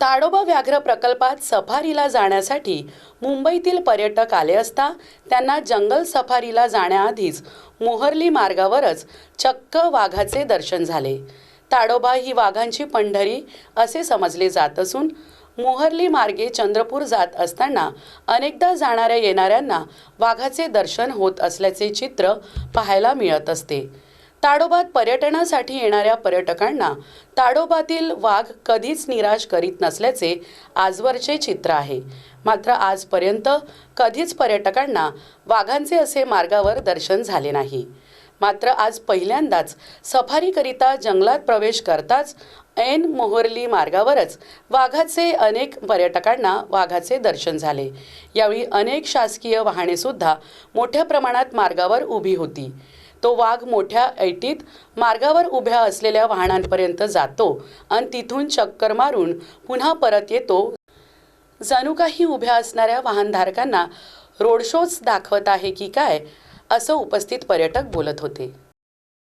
ताडोबा व्याघ्र प्रकल्पात सफारीला जाण्यासाठी मुंबईतील पर्यटक आले असता त्यांना जंगल सफारीला जाण्याआधीच मोहर्ली मार्गावरच चक्क वाघाचे दर्शन झाले. ताडोबा ही वाघांची पंढरी असे समजले जात असून मोहर्ली मार्गे चंद्रपूर जात असताना अनेकदा जाणाऱ्या येणाऱ्यांना वाघाचे दर्शन होत असल्याचे चित्र पाहायला मिळत असते. ताडोबात पर्यटनासाठी येणाऱ्या पर्यटकांना ताडोबातील वाघ कधीच निराश करीत नसल्याचे आजवरचे चित्र आहे. मात्र आजपर्यंत कधीच पर्यटकांना वाघांचे असे मार्गावर दर्शन झाले नाही. मात्र आज पहिल्यांदाच सफारीकरिता जंगलात प्रवेश करताच ऐन मोहर्ली मार्गावरच वाघाचे अनेक पर्यटकांना वाघाचे दर्शन झाले. यावेळी अनेक शासकीय वाहनेसुद्धा मोठ्या प्रमाणात मार्गावर उभी होती. तो वाघ मोठ्या ऐटीत मार्गावर उभ्या असलेल्या वाहनांपर्यंत जातो आणि तिथून चक्कर मारून पुन्हा परत येतो. जणू काही उभ्या असणाऱ्या वाहनधारकांना रोड शोच दाखवत आहे की काय असं उपस्थित पर्यटक बोलत होते.